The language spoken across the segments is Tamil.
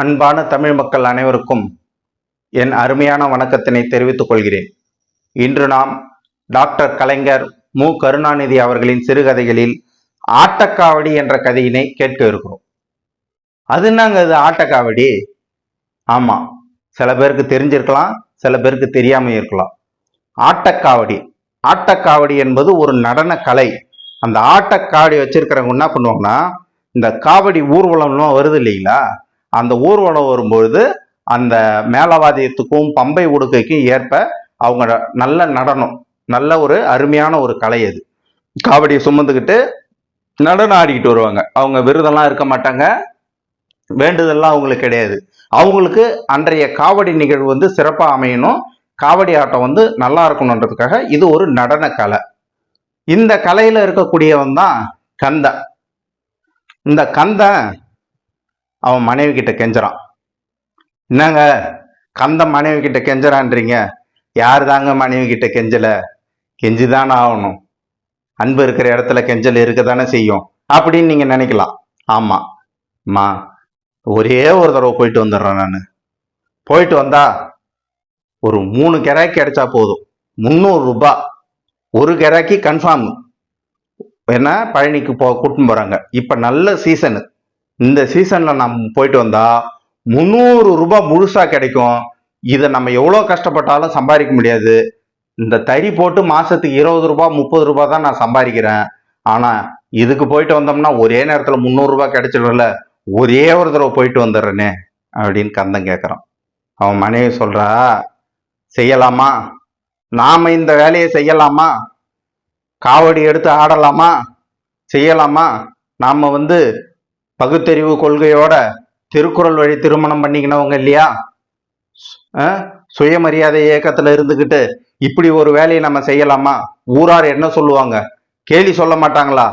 அன்பான தமிழ் மக்கள் அனைவருக்கும் என் அருமையான வணக்கத்தினை தெரிவித்துக் கொள்கிறேன். இன்று நாம் டாக்டர் கலைஞர் மு. கருணாநிதி அவர்களின் சிறுகதைகளில் ஆட்டக்காவடி என்ற கதையினை கேட்க இருக்கிறோம். அது என்னங்க அது ஆட்டக்காவடி? ஆமாம் சில பேருக்கு தெரிஞ்சிருக்கலாம் சில பேருக்கு தெரியாமல் இருக்கலாம். ஆட்டக்காவடி ஆட்டக்காவடி என்பது ஒரு நடன கலை. அந்த ஆட்டக்காவடி வச்சிருக்கிறவங்க என்ன பண்ணுவாங்கன்னா இந்த காவடி ஊர்வலம்லாம் வருது இல்லைங்களா? அந்த ஊர்வலம் வரும்பொழுது அந்த மேலவாதியத்துக்கும் பம்பை உடுக்கைக்கும் ஏற்ப அவங்க நல்ல நடனம். நல்ல ஒரு அருமையான ஒரு கலை அது. காவடியை சுமந்துக்கிட்டு நடனம் ஆடிக்கிட்டு வருவாங்க. அவங்க விருதெல்லாம் இருக்க மாட்டாங்க. வேண்டுதல்லாம் அவங்களுக்கு கிடையாது. அவங்களுக்கு அன்றைய காவடி நிகழ்வு வந்து சிறப்பாக அமையணும். காவடி ஆட்டம் வந்து நல்லா இருக்கணுன்றதுக்காக இது ஒரு நடன கலை. இந்த கலையில் இருக்கக்கூடியவன் தான் கந்தன். இந்த கந்தன் அவன் மனைவி கிட்ட கெஞ்சறான். என்னங்க கந்த மனைவி கிட்ட கெஞ்சறான்றீங்க? யார் தாங்க மனைவி கிட்ட கெஞ்சல? கெஞ்சுதானே ஆகணும். அன்பு இருக்கிற இடத்துல கெஞ்சல் இருக்க தானே செய்யும். அப்படின்னு நீங்க நினைக்கலாம். ஆமா. அம்மா ஒரே ஒரு தடவை போயிட்டு வந்துடுறேன் நான். போயிட்டு வந்தா ஒரு மூணு கிராக்கி கிடைச்சா போதும். முந்நூறு ரூபாய் ஒரு கிராக்கி கன்ஃபார்ம் ஏன்னா பழனிக்கு போ கூட்டின்னு போறாங்க. இப்ப நல்ல சீசனு இந்த சீசனில் நம்ம போயிட்டு வந்தால் முந்நூறு ரூபாய் முழுசாக கிடைக்கும். இதை நம்ம எவ்வளோ கஷ்டப்பட்டாலும் சம்பாதிக்க முடியாது. இந்த தறி போட்டு மாதத்துக்கு இருபது ரூபா முப்பது ரூபா தான் நான் சம்பாதிக்கிறேன். ஆனால் இதுக்கு போயிட்டு வந்தோம்னா ஒரே நேரத்தில் முந்நூறுரூபா கிடைச்சிடும்ல. ஒரே ஒரு தடவை போயிட்டு வந்துடுறேனே அப்படின்னு கந்தன் கேட்குறான் அவன் மனைவி சொல்கிறா செய்யலாமா? நாம் இந்த வேலையை செய்யலாமா? காவடி எடுத்து ஆடலாமா? செய்யலாமா? நாம் வந்து பகுத்தறிவு கொள்கையோட திருக்குறள் வழி திருமணம் பண்ணிக்கினவங்க இல்லையா? சுயமரியாதை இயக்கத்துல இருந்துக்கிட்டு இப்படி ஒரு வேலையை நம்ம செய்யலாமா? ஊரார் என்ன சொல்லுவாங்க? கேலி சொல்ல மாட்டாங்களா?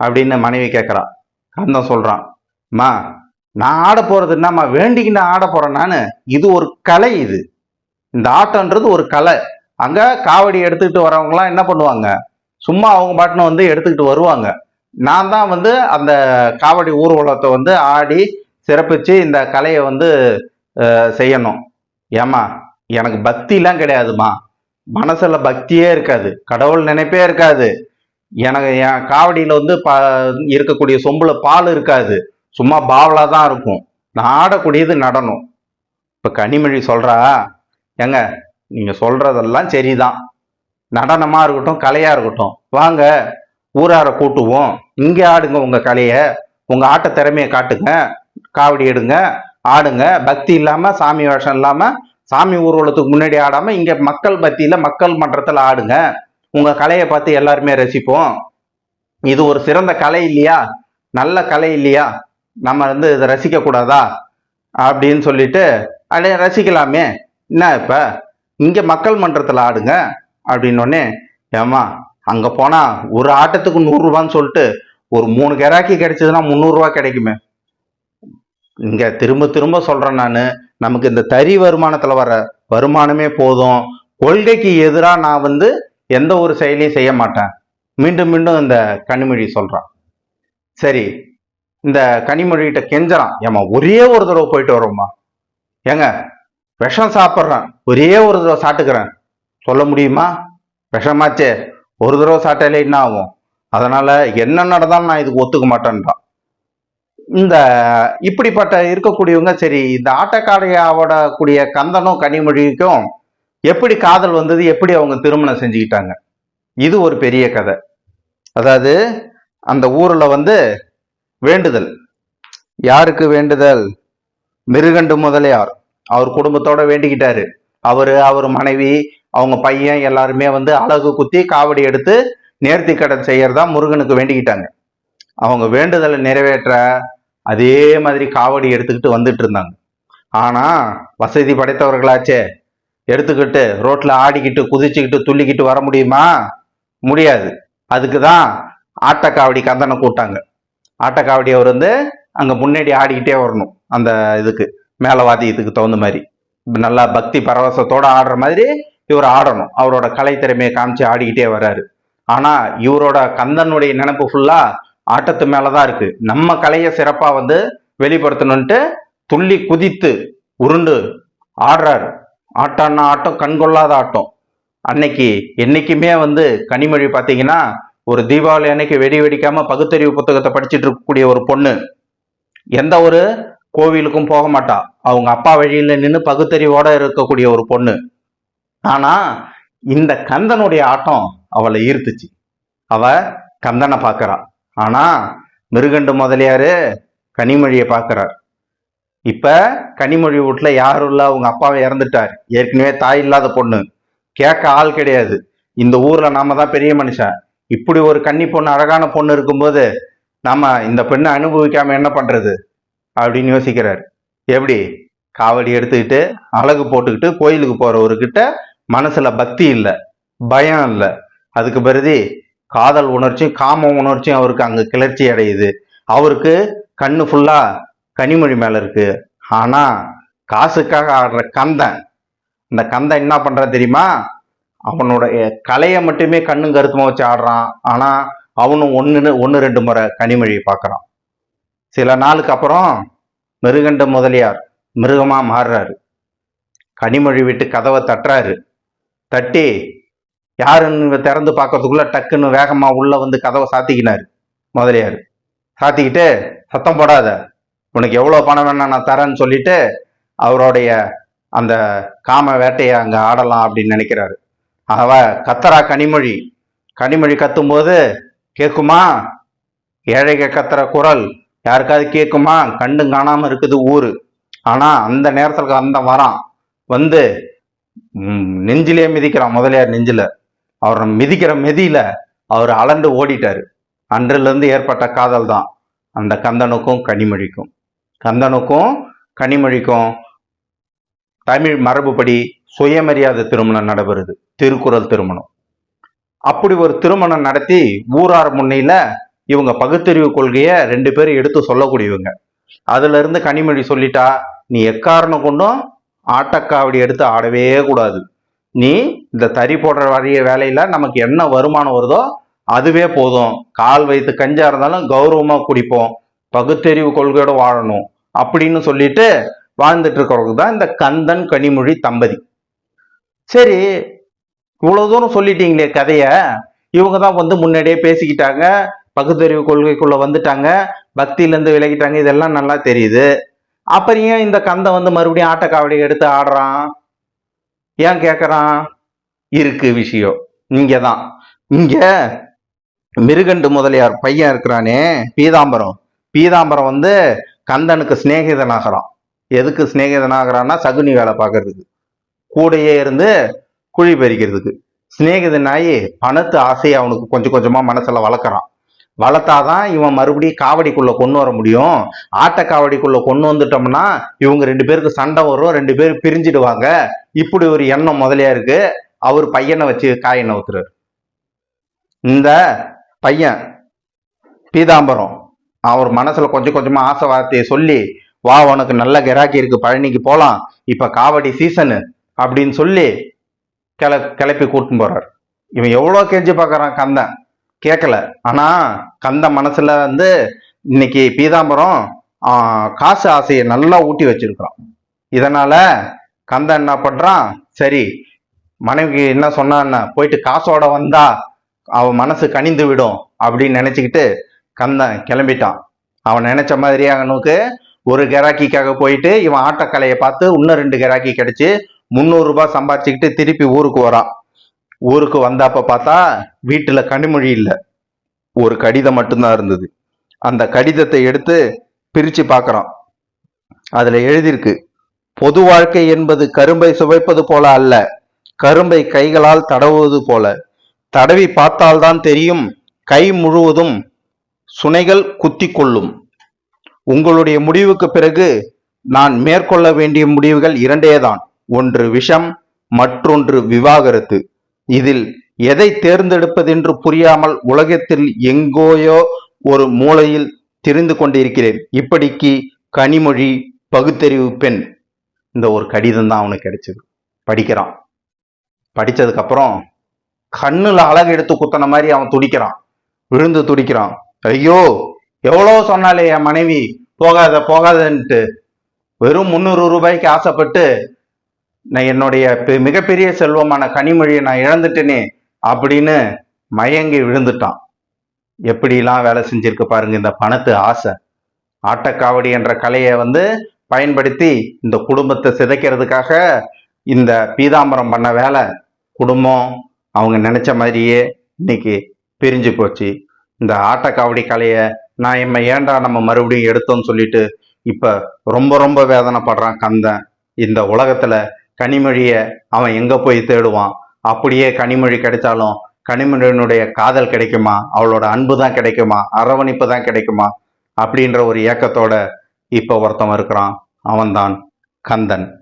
அப்படின்னு மனைவி கேட்கறா கந்தன் சொல்றான் மா நான் ஆட போறது என்னம்மா? வேண்டிக்கின்னு ஆட போறேன் நான். இது ஒரு கலை இது. இந்த ஆட்டம்ன்றது ஒரு கலை. அங்க காவடி எடுத்துக்கிட்டு வரவங்களாம் என்ன பண்ணுவாங்க? சும்மா அவங்க பாட்டுன்னு வந்து எடுத்துக்கிட்டு வருவாங்க. நான் தான் வந்து அந்த காவடி ஊர்வலத்தை வந்து ஆடி சிறப்பிச்சு இந்த கலையை வந்து செய்யணும். ஏமா எனக்கு பக்திலாம் கிடையாதுமா மனசில் பக்தியே இருக்காது. கடவுள் நினைப்பே இருக்காது. எனக்கு என் காவடியில் வந்து ப இருக்கக்கூடிய சொம்பில் பால் இருக்காது. சும்மா பாவலாக தான் இருக்கும். நான் ஆடக்கூடியது நடனம் இப்போ கனிமொழி சொல்கிறா ஏங்க நீங்கள் சொல்கிறதெல்லாம் சரிதான். நடனமாக இருக்கட்டும் கலையாக இருக்கட்டும். வாங்க ஊரார கூட்டுவோம். இங்கே ஆடுங்க உங்கள் கலையை. உங்கள் ஆட்ட திறமையை காட்டுங்க. காவடி எடுங்க ஆடுங்க. பக்தி இல்லாமல் சாமி வேஷம் இல்லாமல் சாமி ஊர்வலத்துக்கு முன்னாடி ஆடாமல் இங்கே மக்கள் பக்தியில் மக்கள் மன்றத்தில் ஆடுங்க. உங்கள் கலையை பார்த்து எல்லாருமே ரசிப்போம். இது ஒரு சிறந்த கலை இல்லையா? நல்ல கலை இல்லையா? நம்ம வந்து இதை ரசிக்கக்கூடாதா அப்படின்னு சொல்லிட்டு அடைய ரசிக்கலாமே. என்ன இப்போ? இங்கே மக்கள் மன்றத்தில் ஆடுங்க. அப்படின்னோடனே ஏமா அங்கே போனால் ஒரு ஆட்டத்துக்கு நூறுரூபான்னு சொல்லிட்டு ஒரு மூணு கிராக்கி கிடைச்சதுன்னா முந்நூறுரூவா கிடைக்குமே. இங்கே திரும்ப திரும்ப சொல்கிறேன் நான் நமக்கு இந்த தறி வருமானத்தில் வர வருமானமே போதும். கொள்கைக்கு எதிராக நான் வந்து எந்த ஒரு செயலையும் செய்ய மாட்டேன். மீண்டும் மீண்டும் இந்த கனிமொழி சொல்கிறான் சரி இந்த கனிமொழிகிட்ட கெஞ்சறான். ஏமா ஒரே ஒரு தடவை போயிட்டு வரோம்மா. ஏங்க விஷம் சாப்பிட்றேன். ஒரே ஒரு தடவை சாப்பிட்டுக்கிறேன். சொல்ல முடியுமா? விஷமாச்சே. ஒரு தடவை சாப்பிட்டாலே என்ன ஆகும். அதனால என்ன நடந்தாலும் நான் இதுக்கு ஒத்துக்க மாட்டேன்றான். இந்த இப்படிப்பட்ட இருக்கக்கூடியவங்க சரி இந்த ஆட்டக்காடையாவோட கூடிய கந்தனும் கனிமொழிக்கும் எப்படி காதல் வந்தது எப்படி அவங்க திருமணம் செஞ்சுக்கிட்டாங்க? இது ஒரு பெரிய கதை. அதாவது அந்த ஊரில் வந்து வேண்டுதல். யாருக்கு வேண்டுதல்? மிருகண்டு முதலியார். அவர் குடும்பத்தோட வேண்டிக்கிட்டாரு. அவர் அவர் மனைவி அவங்க பையன் எல்லாருமே வந்து அழகு குத்தி காவடி எடுத்து நேர்த்தி கடன் செய்யறதா முருகனுக்கு வேண்டிக்கிட்டாங்க. அவங்க வேண்டுதலை நிறைவேற்ற அதே மாதிரி காவடி எடுத்துக்கிட்டு வந்துட்டு இருந்தாங்க. ஆனா வசதி படைத்தவர்களாச்சே. எடுத்துக்கிட்டு ரோட்ல ஆடிக்கிட்டு குதிச்சுக்கிட்டு துள்ளிக்கிட்டு வர முடியுமா? முடியாது. அதுக்கு தான் ஆட்டக்காவடி கந்தனை கூட்டாங்க ஆட்டக்காவடி அவர் வந்து அங்க முன்னாடி ஆடிக்கிட்டே வரணும் அந்த இதுக்கு மேலவாதியத்துக்கு தகுந்த மாதிரி. நல்லா பக்தி பரவசத்தோட ஆடுற மாதிரி இவர் ஆடணும். அவரோட கலை திறமையை காமிச்சு ஆடிக்கிட்டே வர்றாரு. ஆனா இவரோட கந்தனுடைய நினைப்பு ஃபுல்லா ஆட்டத்து மேலதான் இருக்கு. நம்ம கலையை சிறப்பா வந்து வெளிப்படுத்தணும்ட்டு துள்ளி குதித்து உருண்டு ஆடுறாரு. ஆட்டான்னா ஆட்டம் கண்கொள்ளாத ஆட்டம். அன்னைக்கு என்னைக்குமே வந்து கனிமொழி பார்த்தீங்கன்னா ஒரு தீபாவளி அன்னைக்கு வெடி வெடிக்காம பகுத்தறிவு புத்தகத்தை படிச்சுட்டு இருக்கக்கூடிய ஒரு பொண்ணு. எந்த ஒரு கோவிலுக்கும் போக மாட்டா. அவங்க அப்பா வழியில நின்று பகுத்தறிவோட இருக்கக்கூடிய ஒரு பொண்ணு. ஆனா இந்த கந்தனுடைய ஆட்டம் அவளை ஈர்த்துச்சு. அவ கந்தனை பார்க்கறா. ஆனா மிருகண்டு முதலியாரு கனிமொழியை பார்க்கறார். இப்ப கனிமொழி வீட்டுல யாரும் இல்ல அவங்க அப்பாவை இறந்துட்டார். ஏற்கனவே தாய் இல்லாத பொண்ணு. கேட்க ஆள் கிடையாது. இந்த ஊர்ல நாம தான் பெரிய மனுஷன். இப்படி ஒரு கன்னி பொண்ணு அழகான பொண்ணு இருக்கும்போது நாம இந்த பெண்ணை அனுபவிக்காம என்ன பண்றது? அப்படின்னு யோசிக்கிறார். எப்படி? காவடி எடுத்துக்கிட்டு அழகு போட்டுக்கிட்டு கோயிலுக்கு போறவர்கிட்ட மனசுல பக்தி இல்லை பயம் இல்லை. அதுக்கு பிறகு காதல் உணர்ச்சியும் காம உணர்ச்சியும் அவருக்கு அங்கே கிளர்ச்சி அடையுது. அவருக்கு கண்ணு ஃபுல்லா கனிமொழி மேல இருக்கு. ஆனா காசுக்காக ஆடுற கந்தன் இந்த கந்தன் என்ன பண்ற தெரியுமா? அவனுடைய கலையை மட்டுமே கண்ணும் கருத்துமா வச்சு ஆடுறான். ஆனா அவனும் ஒன்னு ஒன்று ரெண்டு முறை கனிமொழியை பார்க்குறான். சில நாளுக்கு அப்புறம் மிருகண்ட முதலியார் மிருகமா மாறுறாரு. கனிமொழி விட்டு கதவை தட்டுறாரு. தட்டி யாருன்னு திறந்து பார்க்கறதுக்குள்ள டக்குன்னு வேகமாக உள்ள வந்து கதவை சாத்திக்கினார். முதலியார். சாத்திக்கிட்டு சத்தம் போடாத. உனக்கு எவ்வளோ பணம் வேணா நான் தரேன்னு சொல்லிட்டு அவருடைய அந்த காம வேட்டையை அங்கே ஆடலாம் அப்படின்னு நினைக்கிறாரு. அவ கத்தரா கனிமொழி. கனிமொழி கத்தும்போது கேட்குமா? ஏழைக கத்துற குரல். யாருக்காவது கேட்குமா? கண்டு காணாமல் இருக்குது ஊர். ஆனால் அந்த நேரத்தில் அந்த வரான் வந்து நெஞ்சிலே மிதிக்கிறான். முதலியார் நெஞ்சில். அவர் மிதிக்கிற மிதியில அவர் அளந்து ஓடிட்டாரு. அன்றிலிருந்து ஏற்பட்ட காதல் தான். அந்த கந்தனுக்கும் கனிமொழிக்கும். கந்தனுக்கும் கனிமொழிக்கும் தமிழ் மரபுப்படி சுயமரியாதை திருமணம் நடைபெறுது. திருக்குறள் திருமணம். அப்படி ஒரு திருமணம் நடத்தி ஊரார் முன்னையில இவங்க பகுத்தறிவு கொள்கையை ரெண்டு பேரும் எடுத்து சொல்லக்கூடியவங்க. அதுல இருந்து கனிமொழி சொல்லிட்டா நீ எக்காரணம் கொண்டும் ஆட்டக்காவடி எடுத்து ஆடவே கூடாது. நீ இந்த தறி போடுற வரைய வேலையில நமக்கு என்ன வருமானம் வருதோ அதுவே போதும். கால் வைத்து கஞ்சா இருந்தாலும் கௌரவமா குடிப்போம். பகுத்தறிவு கொள்கையோட வாழணும். அப்படின்னு சொல்லிட்டு வாழ்ந்துட்டு இருக்கிறவங்க தான் இந்த கந்தன் கனிமொழி தம்பதி. சரி இவ்வளவு தூரம் சொல்லிட்டீங்களே கதைய. இவங்க தான் வந்து முன்னாடியே பேசிக்கிட்டாங்க. பகுத்தறிவு கொள்கைக்குள்ள வந்துட்டாங்க. பக்தியிலேருந்து விலகிட்டாங்க. இதெல்லாம் நல்லா தெரியுது. அப்புறம் ஏன் இந்த கந்தை வந்து மறுபடியும் ஆட்டக்காவடி எடுத்து ஆடுறான்? ஏன் கேட்குறான் இருக்கு விஷயம். இங்கே தான். இங்கே மிருகண்டு முதலியார் பையன் இருக்கிறானே பீதாம்பரம். பீதாம்பரம் வந்து கந்தனுக்கு சிநேகிதனாகிறான். எதுக்கு சிநேகிதனாகிறான்னா சகுனி வேலை பார்க்கறதுக்கு. கூடையே இருந்து குழி பறிக்கிறதுக்கு சிநேகிதனாயி பணத்து ஆசையை அவனுக்கு கொஞ்சம் கொஞ்சமாக மனசில் வளர்க்குறான். வளர்த்தாதான் இவன் மறுபடியும் காவடிக்குள்ள கொண்டு வர முடியும். ஆட்ட காவடிக்குள்ள கொண்டு வந்துட்டோம்னா இவங்க ரெண்டு பேருக்கு சண்டை வரும் ரெண்டு பேரும் பிரிஞ்சிடுவாங்க. இப்படி ஒரு எண்ணம் முதலியா இருக்கு. அவர் பையனை வச்சு காயை நவுத்துறாரு. இந்த பையன் பீதாம்பரம் அவர் மனசுல கொஞ்சம் கொஞ்சமா ஆசை வார்த்தையை சொல்லி வா உனக்கு நல்ல கிராக்கி இருக்கு பழனிக்கு போலாம். இப்ப காவடி சீசனு அப்படின்னு சொல்லி கிள கிளப்பி கூட்டின்னு போறாரு. இவன் எவ்வளோ கெஞ்சி பார்க்குறான் கந்தன். கேட்கல ஆனா கந்த மனசுல வந்து இன்னைக்கு பீதாம்பரம் காசு ஆசையை நல்லா ஊட்டி வச்சிருக்கிறான். இதனால கந்தன் என்ன பண்றான்? சரி மனைவிக்கு என்ன சொன்னான்னா போயிட்டு காசோட வந்தா அவ மனசு கனிந்து விடும் அப்படின்னு நினைச்சுக்கிட்டு கந்தன் கிளம்பிட்டான். அவன் நினைச்ச மாதிரி அவனுக்கு ஒரு கெராக்கிக்காக போயிட்டு இவன் ஆட்டக்கலையை பார்த்து இன்னும் ரெண்டு கெராக்கி கிடைச்சி முந்நூறு ரூபாய் சம்பாதிச்சுக்கிட்டு திருப்பி ஊருக்கு வரான். ஊருக்கு வந்தாப்ப பார்த்தா வீட்டில் கனிமொழி இல்லை. ஒரு கடிதம் மட்டும்தான் இருந்தது. அந்த கடிதத்தை எடுத்து பிரித்து பார்க்குறோம் அதில் எழுதியிருக்கு பொது வாழ்க்கை என்பது கரும்பை சுவைப்பது போல அல்ல கரும்பை கைகளால் தடவுவது போல. தடவி பார்த்தால்தான் தெரியும் கை முழுவதும் சுனைகள் குத்தி கொள்ளும். உங்களுடைய முடிவுக்கு பிறகு நான் மேற்கொள்ள வேண்டிய முடிவுகள் இரண்டேதான். ஒன்று விஷம் மற்றொன்று விவாகரத்து. இதில் எதை தேர்ந்தெடுப்பதென்று புரியாமல் உலகத்தில் எங்கோயோ ஒரு மூலையில் திரிந்து கொண்டிருக்கிறேன். இப்படிக்கு கனிமொழி பகுத்தறிவு பெண் இந்த ஒரு கடிதம் தான் அவனுக்கு கிடைச்சது. படிக்கிறான். படிச்சதுக்கு அப்புறம் கண்ணுல அழகு எடுத்து குத்தன மாதிரி அவன் துடிக்கிறான். விழுந்து துடிக்கிறான். ஐயோ எவ்வளோ சொன்னாலே என் மனைவி போகாத போகாதன்ட்டு. வெறும் முந்நூறு ரூபாய்க்கு ஆசைப்பட்டு நான் என்னுடைய பெ- மிகப்பெரிய செல்வமான கனிமொழியை நான் இழந்துட்டேனே அப்படின்னு மயங்கி விழுந்துட்டான். எப்படிலாம் வேலை செஞ்சிருக்கு பாருங்க இந்த பணத்து ஆசை. ஆட்டக்காவடி என்ற கலையை வந்து பயன்படுத்தி இந்த குடும்பத்தை சிதைக்கிறதுக்காக இந்த பீதாம்பரம் பண்ண வேலை குடும்பம் அவங்க நினைச்ச மாதிரியே இன்னைக்கு பிரிஞ்சு போச்சு. இந்த ஆட்டக்காவடி கலையை நான் இம்ம ஏன்டா நம்ம மறுபடியும் எடுத்தோம்னு சொல்லிட்டு இப்ப ரொம்ப ரொம்ப வேதனைப்படுறான் கந்தன். இந்த உலகத்துல கனிமொழியை அவன் எங்க போய் தேடுவான்? அப்படியே கனிமொழி கிடைச்சாலும் கனிமொழியினுடைய காதல் கிடைக்குமா? அவளோட அன்பு தான் கிடைக்குமா? அரவணைப்பு தான் கிடைக்குமா? அப்படின்ற ஒரு ஏக்கத்தோட இப்போ ஒருத்தவன் இருக்கிறான். அவன்தான் கந்தன்.